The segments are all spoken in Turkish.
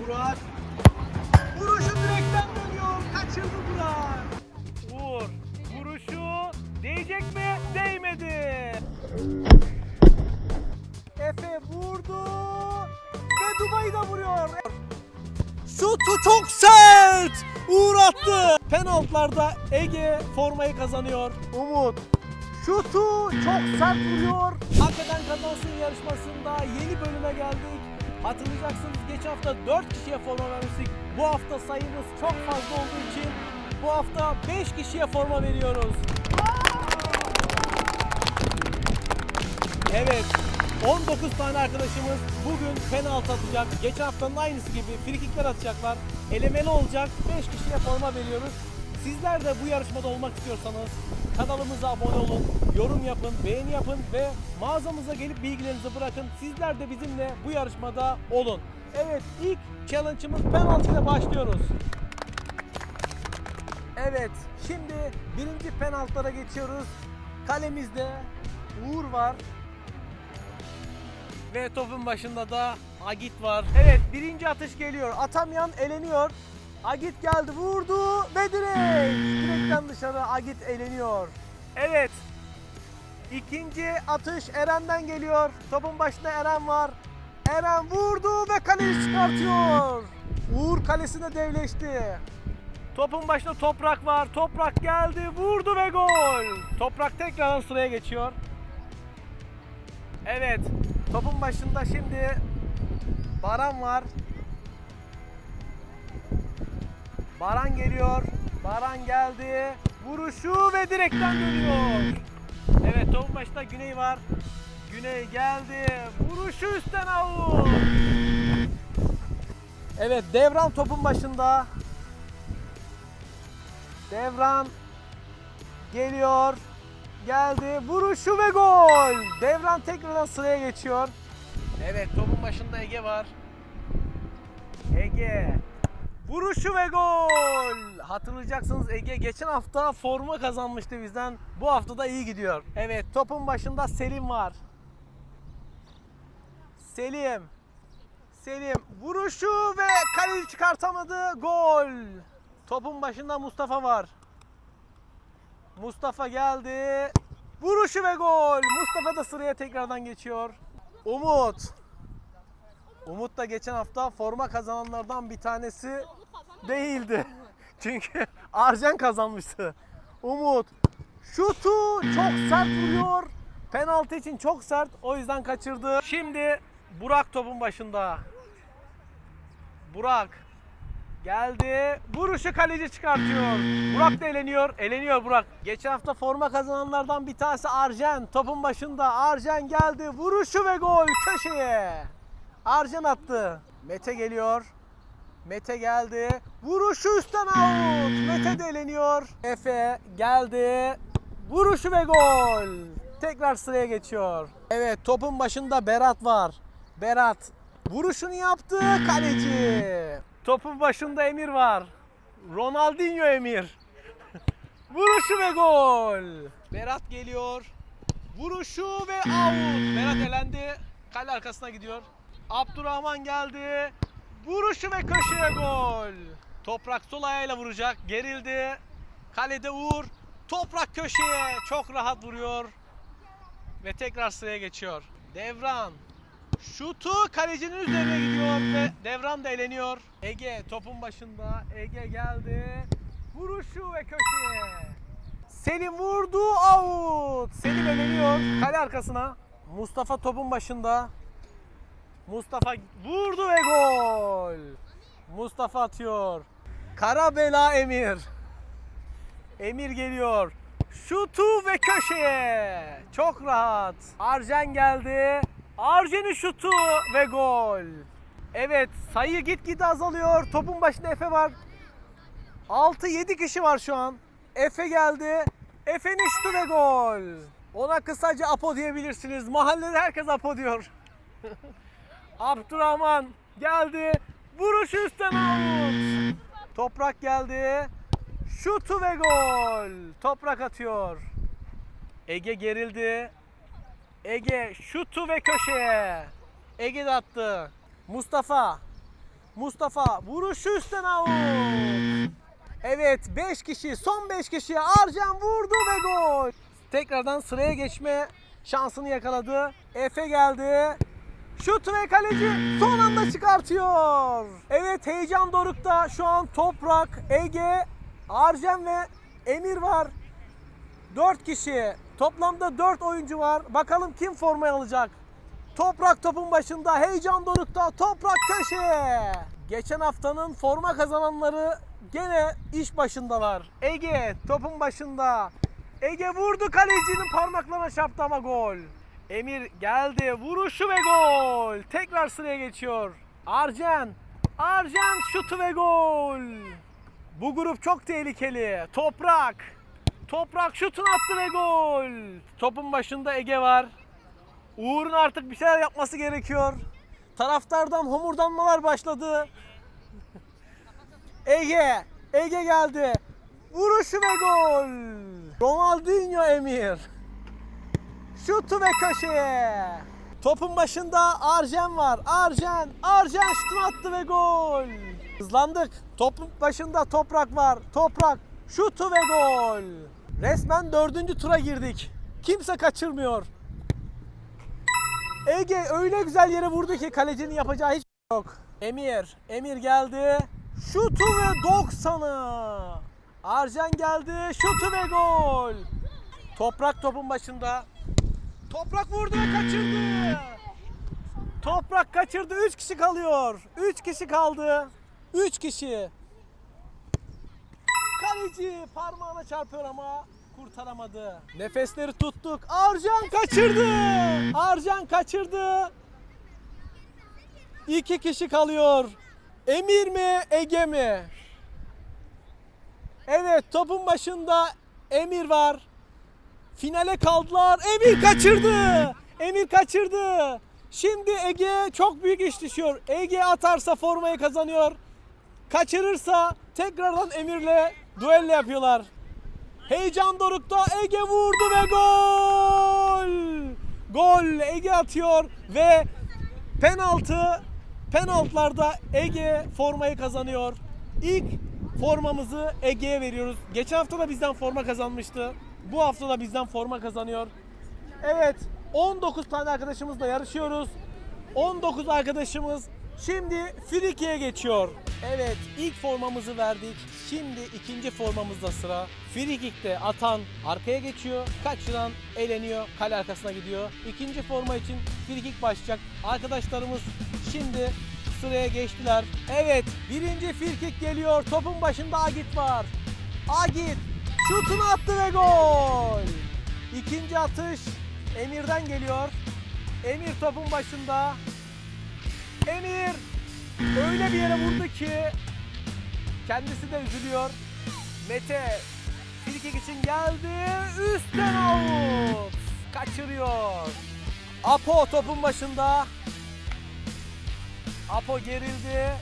Burak. Vuruşu direkten dönüyor. Kaçırdı Burak. Uğur vuruşu değecek mi? Değmedi. Efe vurdu. Ve Dubai'de vuruyor. Şutu çok sert. Uğur attı. Penaltılarda Ege formayı kazanıyor. Umut. Şutu çok sert vuruyor. Hak eden kazansın yarışmasında yeni bölüme geldik. Hatırlayacaksınız geçen hafta 4 kişiye forma vermiştik. Bu hafta sayımız çok fazla olduğu için bu hafta 5 kişiye forma veriyoruz. Evet. 19 tane arkadaşımız bugün penaltı atacak. Geçen haftanın aynısı gibi frikikler atacaklar. Elemeli olacak. 5 kişiye forma veriyoruz. Sizler de bu yarışmada olmak istiyorsanız kanalımıza abone olun, yorum yapın, beğeni yapın ve mağazamıza gelip bilgilerinizi bırakın. Sizler de bizimle bu yarışmada olun. Evet ilk challenge'ımız penaltı ile başlıyoruz. Evet, şimdi birinci penaltılara geçiyoruz. Kalemizde Uğur var. Ve topun başında da Agit var. Evet, birinci atış geliyor. Atamayan eleniyor. Agit geldi, vurdu ve direkt. Direkten dışarı Agit eleniyor. Evet. İkinci atış Eren'den geliyor. Topun başında Eren var. Eren vurdu ve kaleyi çıkartıyor. Uğur kalesine devleşti. Topun başında Toprak var. Toprak geldi, vurdu ve gol. Toprak tekrar sıraya geçiyor. Evet. Topun başında şimdi Baran var. Baran geliyor. Baran geldi. Vuruşu ve direkten dönüyor. Evet topun başında Güney var. Güney geldi. Vuruşu üstten out. Evet Devran topun başında. Devran geliyor. Geldi. Vuruşu ve gol. Devran tekrardan sıraya geçiyor. Evet topun başında Ege var. Ege. Vuruşu ve gol. Hatırlayacaksınız Ege geçen hafta forma kazanmıştı bizden. Bu hafta da iyi gidiyor. Evet topun başında Selim var. Selim. Selim vuruşu ve kaleci çıkartamadı. Gol. Topun başında Mustafa var. Mustafa geldi. Vuruşu ve gol. Mustafa da sıraya tekrardan geçiyor. Umut. Umut da geçen hafta forma kazananlardan bir tanesi değildi. Çünkü Arjen kazanmıştı. Umut. Şutu çok sert vuruyor. Penaltı için çok sert. O yüzden kaçırdı. Şimdi Burak topun başında. Burak geldi. Vuruşu kaleci çıkartıyor. Burak da eleniyor. Eleniyor Burak. Geçen hafta forma kazananlardan bir tanesi Arjen. Topun başında. Arjen geldi. Vuruşu ve gol köşeye. Arjen attı. Mete geliyor. Mete geldi. Vuruşu üstten out. Mete de eleniyor. Efe geldi. Vuruşu ve gol. Tekrar sıraya geçiyor. Evet topun başında Berat var. Berat vuruşunu yaptı kaleci. Topun başında Emir var. Ronaldinho Emir. Vuruşu ve gol. Berat geliyor. Vuruşu ve out. Berat elendi. Kale arkasına gidiyor. Abdurrahman geldi. Vuruşu ve köşeye gol. Toprak sol ayağıyla vuracak. Gerildi. Kalede Uğur. Toprak köşeye. Çok rahat vuruyor. Ve tekrar sıraya geçiyor. Devran. Şutu kalecinin üzerine gidiyor ve Devran da eleniyor. Ege topun başında. Ege geldi. Vuruşu ve köşeye. Selim vurdu out. Selim eleniyor. Kale arkasına. Mustafa topun başında. Mustafa vurdu ve gol. Mustafa atıyor. Karabela Emir. Emir geliyor. Şutu ve köşeye. Çok rahat. Arjen geldi. Arjen'in şutu ve gol. Evet sayı gitgide azalıyor. Topun başında Efe var. 6-7 kişi var şu an. Efe geldi. Efe'nin şutu ve gol. Ona kısaca Apo diyebilirsiniz. Mahallede herkes Apo diyor. Abdurrahman geldi. Vuruş üstten out. Toprak geldi. Şutu ve gol. Toprak atıyor. Ege gerildi. Ege şutu ve köşeye. Ege de attı. Mustafa Mustafa vuruşu üstten out. Evet 5 kişi son 5 kişi Arcan vurdu ve gol. Tekrardan sıraya geçme şansını yakaladı. Efe geldi. Şut ve kaleci son anda çıkartıyor. Evet heyecan dorukta şu an Toprak, Ege, Arjen ve Emir var. 4 kişi. Toplamda 4 oyuncu var. Bakalım kim formayı alacak? Toprak topun başında, heyecan dorukta, toprak köşeye. Geçen haftanın forma kazananları gene iş başındalar. Ege topun başında. Ege vurdu kalecinin parmaklarına çarptı ama gol. Emir geldi, vuruşu ve gol. Tekrar sıraya geçiyor. Arjen, Arjen şutu ve gol. Bu grup çok tehlikeli. Toprak, Toprak şutunu attı ve gol. Topun başında Ege var. Uğur'un artık bir şeyler yapması gerekiyor. Taraftardan homurdanmalar başladı. Ege, Ege geldi. Vuruşu ve gol. Ronaldinho Emir. Şutu ve köşeye. Topun başında Arjen var. Arjen, Arjen şutunu attı ve gol. Hızlandık. Topun başında Toprak var. Toprak şutu ve gol. Resmen dördüncü tura girdik. Kimse kaçırmıyor. Ege öyle güzel yere vurdu ki kalecinin yapacağı hiç yok. Emir, Emir geldi. Şutu ve 90'ı. Arjen geldi. Şutu ve gol. Toprak topun başında. Toprak vurdu ve kaçırdı. Toprak kaçırdı. 3 kişi kalıyor. 3 kişi kaldı. 3 kişi. Kaleci parmağına çarpıyor ama kurtaramadı. Nefesleri tuttuk. Arjan kaçırdı. Arjan kaçırdı. İki kişi kalıyor. Emir mi, Ege mi? Evet, topun başında Emir var. Finale kaldılar. Emir kaçırdı. Emir kaçırdı. Şimdi Ege çok büyük iş düşüyor. Ege atarsa formayı kazanıyor. Kaçırırsa tekrardan Emir'le duello yapıyorlar. Heyecan dorukta Ege vurdu ve gol! Gol Ege atıyor ve penaltı penaltılarda Ege formayı kazanıyor. İlk formamızı Ege'ye veriyoruz. Geçen hafta da bizden forma kazanmıştı. Bu hafta da bizden forma kazanıyor. Evet 19 tane arkadaşımızla yarışıyoruz. 19 arkadaşımız şimdi Friki'ye geçiyor. Evet ilk formamızı verdik. Şimdi ikinci formamızda sıra. Frikik'te atan arkaya geçiyor. Kaçıran eleniyor. Kale arkasına gidiyor. İkinci forma için frikik başlayacak. Arkadaşlarımız şimdi sıraya geçtiler. Evet birinci frikik geliyor. Topun başında Agit var. Agit şutunu attı ve gol. İkinci atış Emir'den geliyor. Emir topun başında. Emir öyle bir yere vurdu ki kendisi de üzülüyor. Mete frikik için geldi. Üstten out. Kaçırıyor. Apo topun başında. Apo gerildi.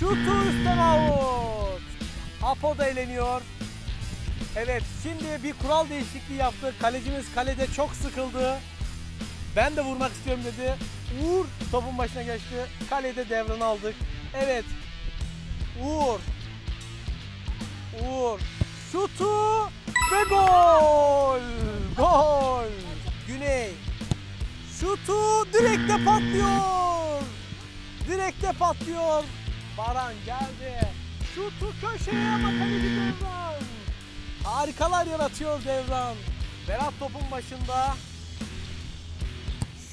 Şutu üstten out. Apo da eğleniyor. Evet şimdi bir kural değişikliği yaptık. Kalecimiz kalede çok sıkıldı. Ben de vurmak istiyorum dedi. Uğur topun başına geçti. Kalede devranı aldık. Evet. Uğur. Uğur. Şutu ve gol. Gol. Güney. Şutu direkte patlıyor. Direkte patlıyor. Baran geldi. Şutu köşeye ama kaleci devran. Harikalar yaratıyor devran. Berat topun başında.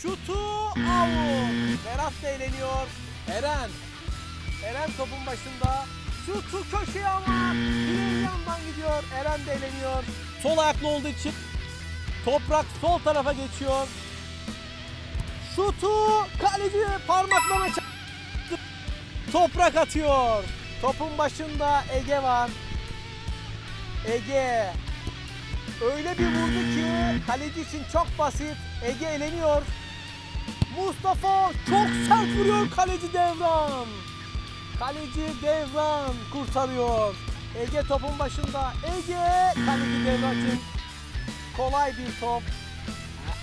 Şutu out. Berat da eğleniyor. Eren. Eren topun başında. Şutu köşeye ama direğin yandan gidiyor. Eren de eğleniyor. Sol ayaklı olduğu için toprak sol tarafa geçiyor. Şutu kaleci parmaklarına çarptı. Toprak atıyor. Topun başında Ege var. Ege öyle bir vurdu ki kaleci için çok basit. Ege eleniyor. Mustafa çok sert vuruyor kaleci Devran. Kaleci Devran kurtarıyor. Ege topun başında. Ege kaleci Devran için kolay bir top.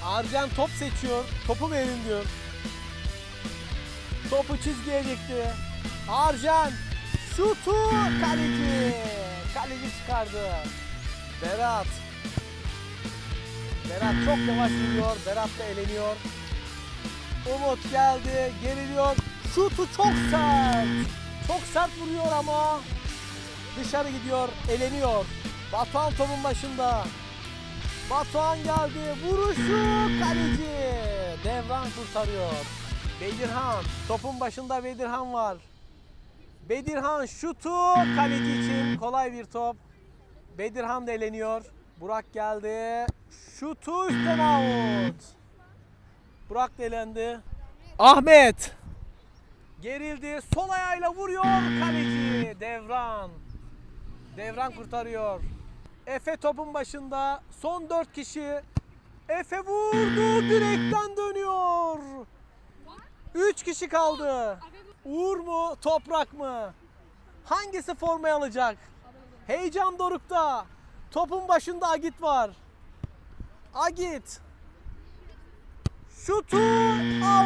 Arjen top seçiyor. Topu verin diyor. Topu çizgiye dikti. Arjen şutu kaleci. Kaleci çıkardı. Berat. Berat çok yavaş vuruyor. Berat da eleniyor. Umut geldi, geriliyor. Şutu çok sert. Çok sert vuruyor ama dışarı gidiyor, eleniyor. Batuhan topun başında. Batuhan geldi, vuruşu kaleci. Devran kurtarıyor. Bedirhan, topun başında Bedirhan var. Bedirhan şutu kaleci için kolay bir top. Bedirhan da eleniyor. Burak geldi. Şutu üstten out. Burak da elendi. Ahmet. Gerildi. Sol ayağıyla vuruyor kaleci. Devran. Devran kurtarıyor. Efe topun başında. Son 4 kişi. Efe vurdu. Direkten dönüyor. 3 kişi kaldı. Uğur mu? Toprak mı? Hangisi formayı alacak? Heyecan dorukta. Topun başında Agit var. Agit. Şutu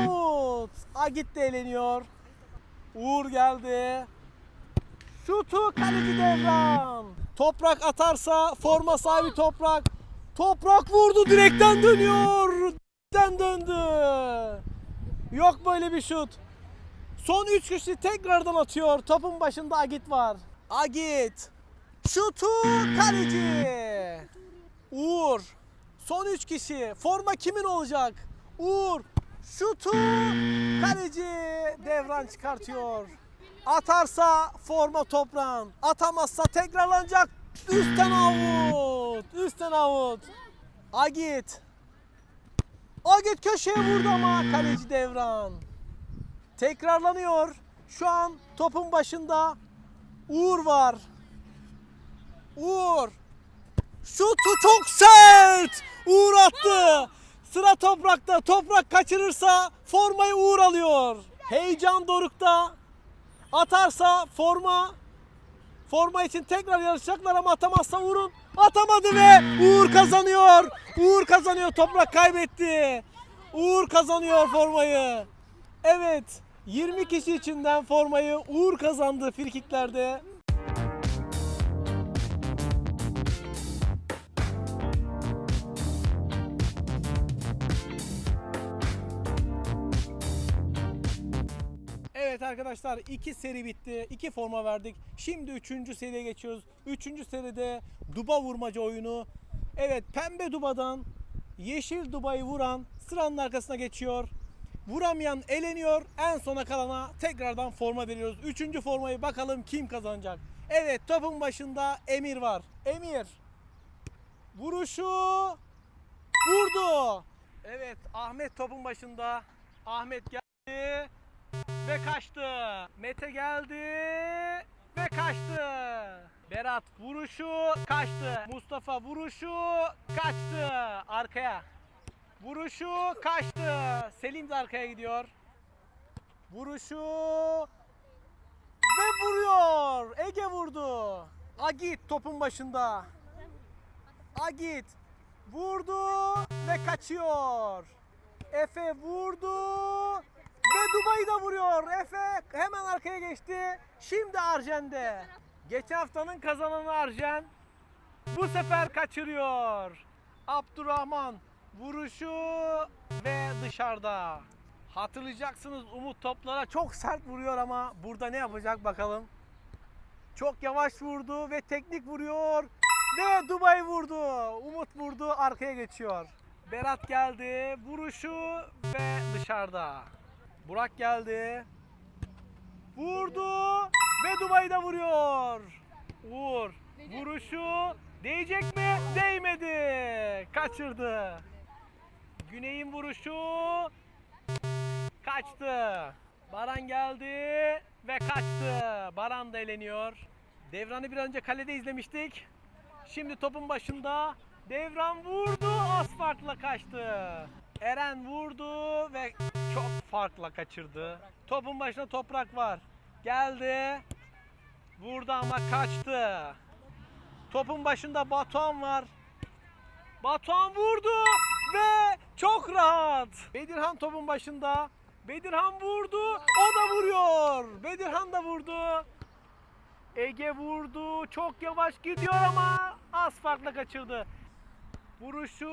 out. Agit de eğleniyor. Uğur geldi. Şutu kaleci devran. Toprak atarsa forma sahibi toprak. Toprak vurdu direkten dönüyor. Direkten döndü. Yok böyle bir şut. Son 3 kişi tekrardan atıyor. Topun başında Agit var. Agit. Şutu kaleci. Uğur. Son 3 kişi. Forma kimin olacak? Uğur. Şutu kaleci devran çıkartıyor. Atarsa forma toprağın. Atamazsa tekrarlanacak. Üstten avut. Üstten avut. Agit. Agit köşeye vurdu ama kaleci devran. Tekrarlanıyor. Şu an topun başında Uğur var. Uğur. Şutu çok sert. Uğur attı. Sıra toprakta. Toprak kaçırırsa formayı Uğur alıyor. Heyecan dorukta. Atarsa forma forma için tekrar yarışacaklar ama atamazsa Uğur'un atamadı ve Uğur kazanıyor. Uğur kazanıyor. Toprak kaybetti. Uğur kazanıyor formayı. Evet. 20 kişi içinden formayı Uğur kazandı frikiklerde. Evet arkadaşlar iki seri bitti. iki forma verdik. Şimdi üçüncü seriye geçiyoruz. Üçüncü seride duba vurmaca oyunu. Evet pembe dubadan yeşil dubayı vuran sıranın arkasına geçiyor. Vuramayan eleniyor. En sona kalana tekrardan forma veriyoruz. Üçüncü formayı bakalım kim kazanacak. Evet topun başında Emir var. Emir. Vuruşu vurdu. Evet Ahmet topun başında. Ahmet geldi ve kaçtı. Mete geldi ve kaçtı. Berat vuruşu kaçtı. Mustafa vuruşu kaçtı. Arkaya. Vuruşu kaçtı. Selim de arkaya gidiyor. Vuruşu ve vuruyor. Ege vurdu. Agit topun başında. Agit vurdu ve kaçıyor. Efe vurdu ve Dubai'yi da vuruyor. Efe hemen arkaya geçti. Şimdi Arjen'de. Geçen haftanın kazananı Arjen. Bu sefer kaçırıyor. Abdurrahman vuruşu ve dışarıda. Hatırlayacaksınız Umut toplara çok sert vuruyor ama burada ne yapacak bakalım. Çok yavaş vurdu ve teknik vuruyor. Ve Dubai vurdu. Umut vurdu arkaya geçiyor. Berat geldi. Vuruşu ve dışarıda. Burak geldi. Vurdu ve Dubai'de vuruyor. Uğur vuruşu değecek mi? Değmedi. Kaçırdı. Güney'in vuruşu kaçtı. Baran geldi ve kaçtı. Baran da eleniyor. Devran'ı bir önce kalede izlemiştik. Şimdi topun başında Devran vurdu az farkla kaçtı. Eren vurdu ve çok farkla kaçırdı. Topun başında toprak var. Geldi. Vurdu ama kaçtı. Topun başında Batuhan var. Batuhan vurdu ve çok rahat. Bedirhan topun başında. Bedirhan vurdu. O da vuruyor. Bedirhan da vurdu. Ege vurdu. Çok yavaş gidiyor ama az farkla kaçırdı. Vuruşu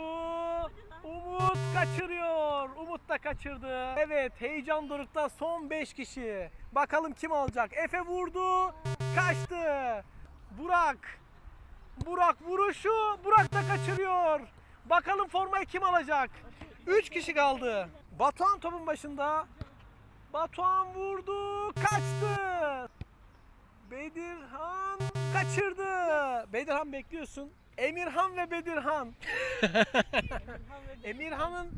Umut kaçırıyor. Umut da kaçırdı. Evet heyecan dorukta son 5 kişi. Bakalım kim alacak? Efe vurdu. Kaçtı. Burak. Burak vuruşu. Burak da kaçırıyor. Bakalım formayı kim alacak? 3 kişi kaldı. Batuhan topun başında. Batuhan vurdu. Kaçtı. Bedirhan kaçırdı. Bedirhan bekliyorsun. Emirhan ve Bedirhan. Emirhan'ın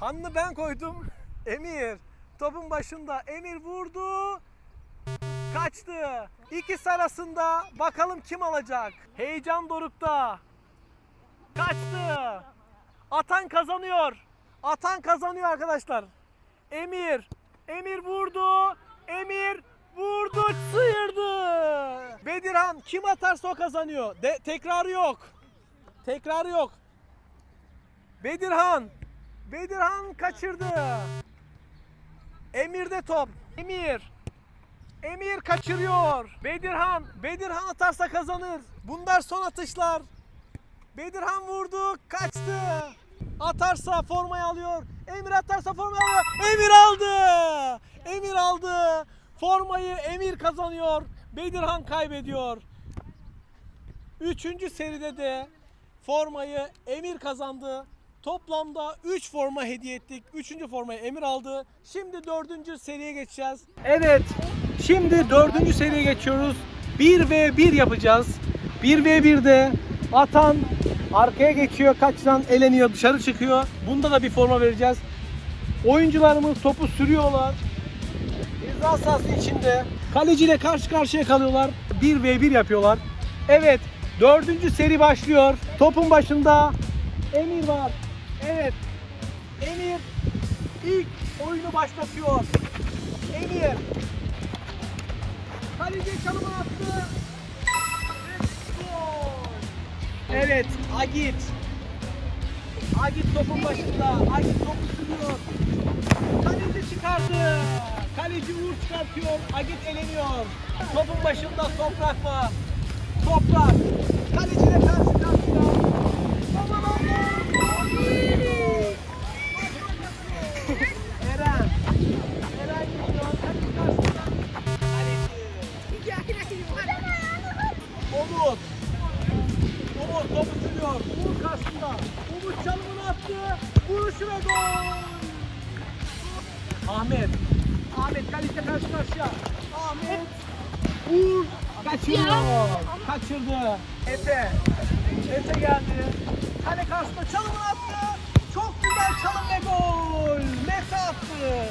hanını ben koydum. Emir topun başında. Emir vurdu. Kaçtı. İkisi arasında bakalım kim alacak. Heyecan dorukta. Kaçtı. Atan kazanıyor. Atan kazanıyor arkadaşlar. Emir. Emir vurdu. Emir vurdu. Sıyırdı. Bedirhan kim atarsa o kazanıyor. De, tekrarı yok. Tekrarı yok. Bedirhan. Bedirhan kaçırdı. Emir'de top. Emir. Emir kaçırıyor. Bedirhan. Bedirhan atarsa kazanır. Bunlar son atışlar. Bedirhan vurdu. Kaçtı. Atarsa formayı alıyor. Emir atarsa formayı alıyor. Emir aldı. Emir aldı. Formayı Emir kazanıyor. Bedirhan kaybediyor. Üçüncü seride de formayı Emir kazandı. Toplamda 3 forma hediye ettik. Üçüncü formayı Emir aldı. Şimdi dördüncü seriye geçeceğiz. Evet. Şimdi dördüncü seriye geçiyoruz. 1 ve 1 yapacağız. 1 ve 1'de atan arkaya geçiyor. Kaçtan eleniyor dışarı çıkıyor. Bunda da bir forma vereceğiz. Oyuncularımız topu sürüyorlar. Ceza sahası içinde kaleciyle karşı karşıya kalıyorlar. 1 ve 1 yapıyorlar. Evet, dördüncü seri başlıyor. Topun başında Emir var. Evet, Emir ilk oyunu başlatıyor. Emir. Kaleci çalımı attı. Evet, Agit. Agit topun başında. Agit topu sürüyor. Kaleci çıkardı. Kaleci Uğur çıkartıyor. Agit eleniyor. Topun başında toprak var. Toprak. Umut topu sürüyor. Umut karşısında. Umut çalımını attı. Vuruşu ve gol. Ahmet. Ahmet kalite karşı karşıya. Ahmet. Vur. Kaçırıyor. Kaçırdı. Efe. Efe geldi. Kale karşısında çalımını attı. Çok güzel çalım ve gol. Mete attı.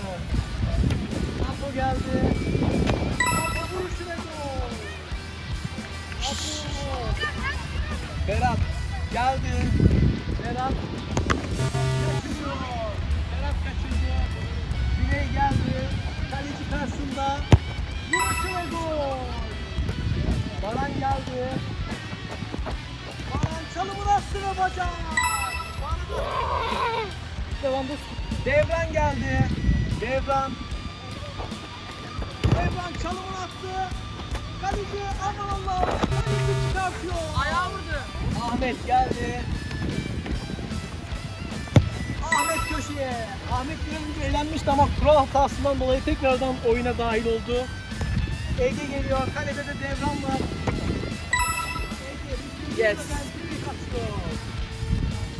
Apo geldi. Apo vuruşu ve gol. Apo. Berat geldi. Berat kaçırıyor. Berat kaçırdı. Güney geldi. Kaleci karşısında. Vuruşu ve gol. Baran geldi. Baran çalımını attı ve bacak. Baran Devran geldi. Devran. Devran çalımını attı. Kaleci aman Allah. Kaleci çıkartıyor. Ayağı vurdu. Ahmet geldi. Ahmet köşeye. Ahmet biraz önce eğlenmişti ama kural hatasından dolayı tekrardan oyuna dahil oldu. Ege geliyor. Kalede de devran var. Ege. Yes.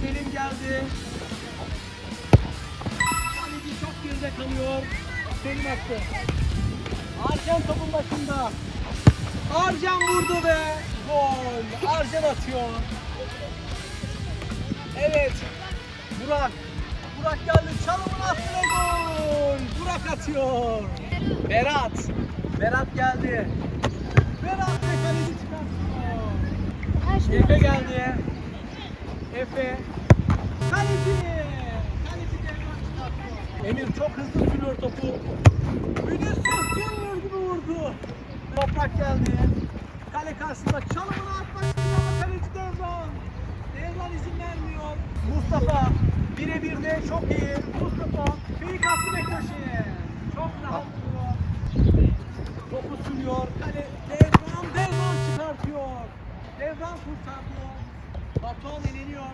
Selim geldi. Kaleci çok geride kalıyor. Selim attı. Arcan topun başında. Arcan vurdu ve gol. Arcan atıyor. Evet. Burak. Burak geldi. Çalımını attı gol. Burak atıyor. Berat. Berat geldi. Berat ve kaleci çıkartıyor. Efe geldi. Efe. Kaleci. Kaleci çıkartıyor. Emir çok hızlı sürüyor topu. Vinicius Junior gibi vurdu. Toprak geldi. Kale karşısında çalımını atmak istiyor ama kaleci Devran. Devran izin vermiyor. Mustafa birebir de çok iyi. Mustafa fake attı ve köşeye. Çok rahat vuruyor. Topu sürüyor. Kale Devran Devran çıkartıyor. Devran kurtarıyor. Batuhan eleniyor.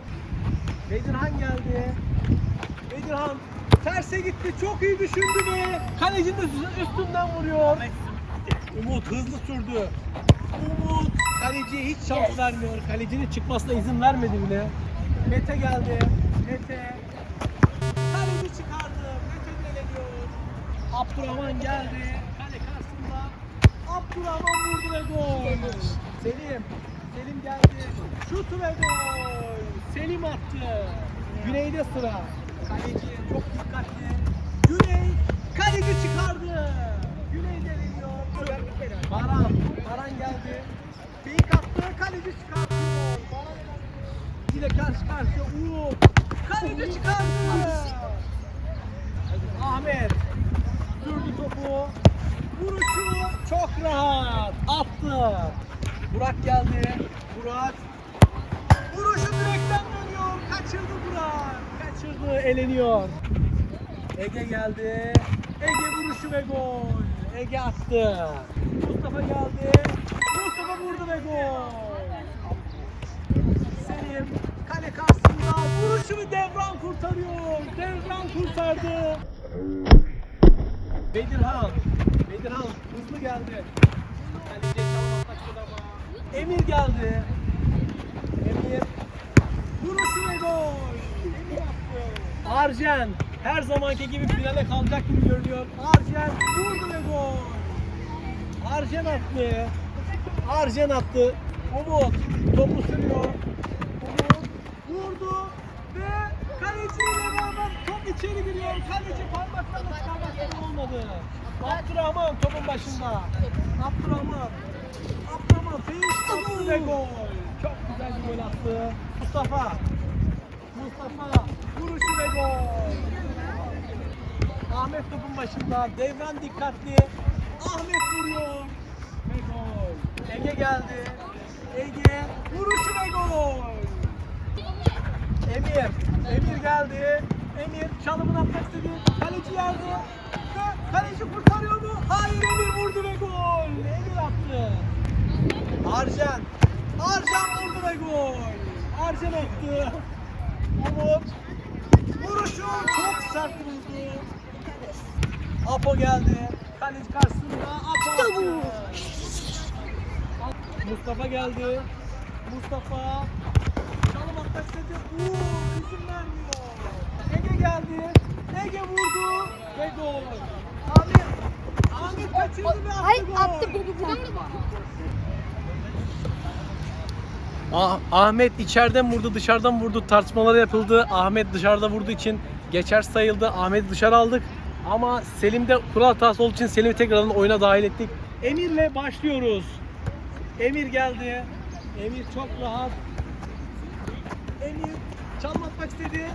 Bedirhan geldi. Bedirhan terse gitti. Çok iyi düşündü ve kalecinin üstü- üstünden vuruyor. Umut hızlı sürdü. Umut kaleciye hiç şans vermiyor. Kalecinin çıkmasına izin vermedi bile. Mete geldi. Mete. Kaleci çıkardı. Mete eleniyor. Abdurrahman geldi. Kale karşısında. Abdurrahman vurdu ve gol. Selim. Selim geldi. Şut ve gol. Selim attı. Güney'de sıra. Kaleci çok dikkatli. Güney kaleci çıkardı. Güney deliniyor. Baran. Baran geldi. Fake attı. Kaleci. Baran yine karşı karşıya Umut. Kaleci çıkardı. Ahmet. Sürdü topu. Vuruşu çok rahat. Attı. Burak geldi. Burak. Vuruşu direkten dönüyor. Kaçırdı Burak. Kaçırdı. Eleniyor. Ege geldi. Ege vuruşu ve gol. Ege attı. Mustafa geldi. Mustafa vurdu ve gol. Selim kale karşısında vuruşu ve devran kurtarıyor. Devran kurtardı. Bedirhan. Bedirhan hızlı geldi. Kaleciye çalmak. Emir geldi. Emir. Vuruşu ve gol. Emir attı. Arjen her zamanki gibi finale kalacak gibi görünüyor. Arjen vurdu ve gol. Arjen attı. Arjen attı. Umut topu sürüyor. Umut vurdu ve kaleciyle beraber top içeri giriyor. Kaleci parmaklarla çıkarmakları olmadı. Abdurrahman topun başında. Abdurrahman. Abdurrahman attı ve gol. Çok güzel bir gol attı. Mustafa. Mustafa vuruşu ve gol. Ahmet topun başında. Devran dikkatli. Ahmet vuruyor. Ve gol. Ege geldi. Ege vuruşu ve gol. Emir. Emir geldi. Emir çalımını atmak istedi. Kaleci yerde. Ve kaleci kurtarıyor mu? Hayır Emir vurdu ve gol. Emir attı. Arjen. Arjen vurdu ve gol. Arjen attı. Umut. Vuruşu çok sert vurdu. Apo geldi. Kaleci karşısında Apo attı. Mustafa geldi. Mustafa çalım atmak istedi. Uuu izin vermiyor. Ege geldi. Ege vurdu ve gol. Ahmet. Ahmet kaçırdı ve attı gol. attı bu Ah- Ahmet içeriden vurdu, dışarıdan vurdu. Tartışmalar yapıldı. Ahmet dışarıda vurduğu için geçer sayıldı. Ahmet'i dışarı aldık. Ama Selim'de kural hatası olduğu için Selim'i tekrardan oyuna dahil ettik. Emir'le başlıyoruz. Emir geldi. Emir çok rahat. Emir çalım atmak istedi.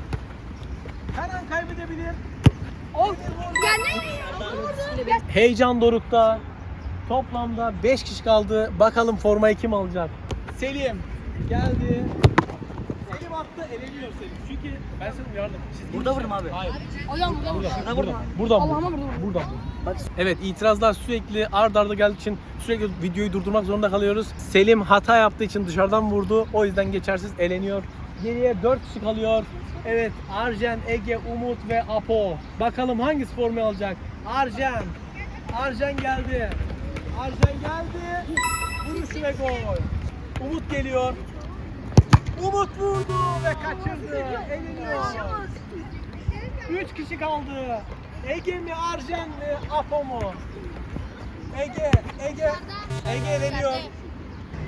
Her an kaybedebilir. Ne? Heyecan dorukta. Toplamda 5 kişi kaldı. Bakalım formayı kim alacak? Selim geldi. Selim attı, eleniyor Selim. Çünkü ben seni uyardım. Siz Burada vurdum abi. Hayır. Hocam hocam. Burada. Burada. Buradan Allah'ıma vur. vurdu. Buradan vur. Evet itirazlar sürekli ard arda geldiği için sürekli videoyu durdurmak zorunda kalıyoruz. Selim hata yaptığı için dışarıdan vurdu. O yüzden geçersiz eleniyor. Geriye 4 kişi kalıyor. Evet Arjen, Ege, Umut ve Apo. Bakalım hangisi formayı alacak? Arjen. Arjen geldi. Arjen geldi. Vuruşu ve gol. Umut geliyor. Umut vurdu ve kaçırdı. Eleniyor. 3 kişi kaldı. Ege mi, Arjen mi, Apo mu? Ege, Ege, Ege eleniyor.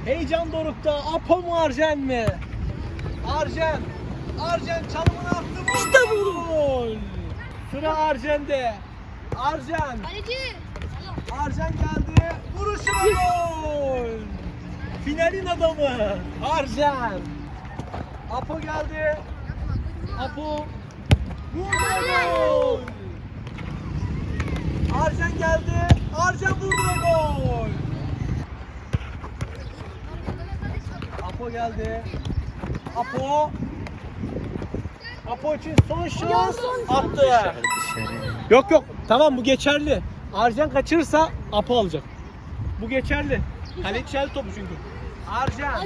Heyecan dorukta. Apo mu, Arjen mi? Arjen, Arjen çalımını attı. İşte bu. Sıra Arjen'de. Arjen, Kaleci. Arjen geldi. Vuruşu gol. Finalin adamı. Arjen. Apo geldi. Apo. Vurdu gol. Arjen geldi. Arjen vurdu gol. Apo geldi. Apo. Apo için son şans attı. Yok yok. Tamam bu geçerli. Arjen kaçırırsa Apo alacak. Bu geçerli. Kaleci çel topu çünkü. Aşkına.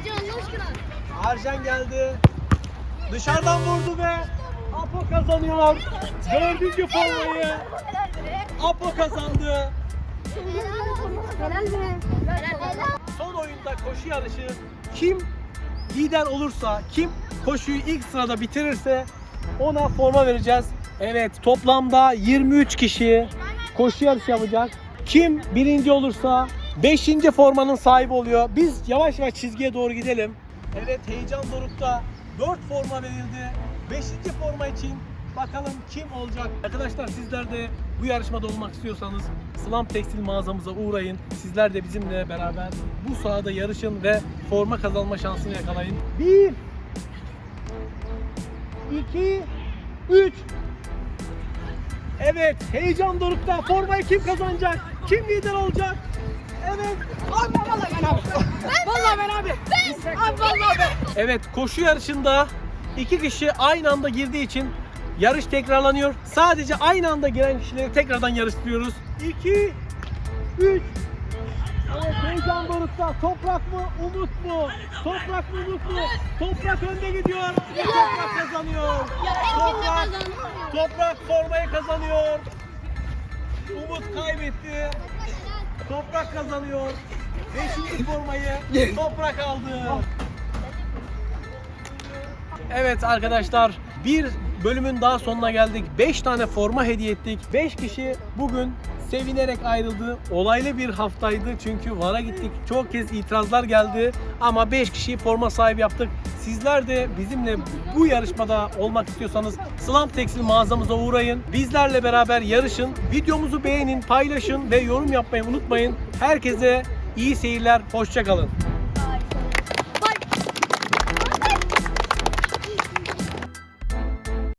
Arjen geldi. Dışarıdan vurdu ve Apo kazanıyor. Dördüncü formayı Apo kazandı. Son oyunda koşu yarışı kim lider olursa, kim koşuyu ilk sırada bitirirse ona forma vereceğiz. Evet toplamda 23 kişi koşu yarışı yapacak. Kim birinci olursa 5. formanın sahibi oluyor. Biz yavaş yavaş çizgiye doğru gidelim. Evet heyecan dorukta 4 forma verildi. 5. forma için bakalım kim olacak? Arkadaşlar sizler de bu yarışmada olmak istiyorsanız Slam Tekstil mağazamıza uğrayın. Sizler de bizimle beraber bu sahada yarışın ve forma kazanma şansını yakalayın. 1 2 3 Evet, heyecan dorukta. Formayı kim kazanacak? Kim lider olacak? Evet. Vallahi ben abi. Ben. Abi vallahi ben. Evet, koşu yarışında iki kişi aynı anda girdiği için yarış tekrarlanıyor. Sadece aynı anda giren kişileri tekrardan yarıştırıyoruz. 2 3 Evet, heyecan dorukta. Toprak mı, Umut mu? Toprak mı, Umut mu? Toprak önde gidiyor. Ve Toprak kazanıyor. Toprak, Toprak formayı kazanıyor. Umut kaybetti. Toprak kazanıyor. Beşinci formayı Toprak aldı. Evet arkadaşlar bir bölümün daha sonuna geldik. 5 tane forma hediye ettik. 5 kişi bugün sevinerek ayrıldı. Olaylı bir haftaydı çünkü VAR'a gittik. Çok kez itirazlar geldi ama 5 kişiyi forma sahibi yaptık. Sizler de bizimle bu yarışmada olmak istiyorsanız Slam Tekstil mağazamıza uğrayın. Bizlerle beraber yarışın. Videomuzu beğenin, paylaşın ve yorum yapmayı unutmayın. Herkese iyi seyirler, hoşçakalın.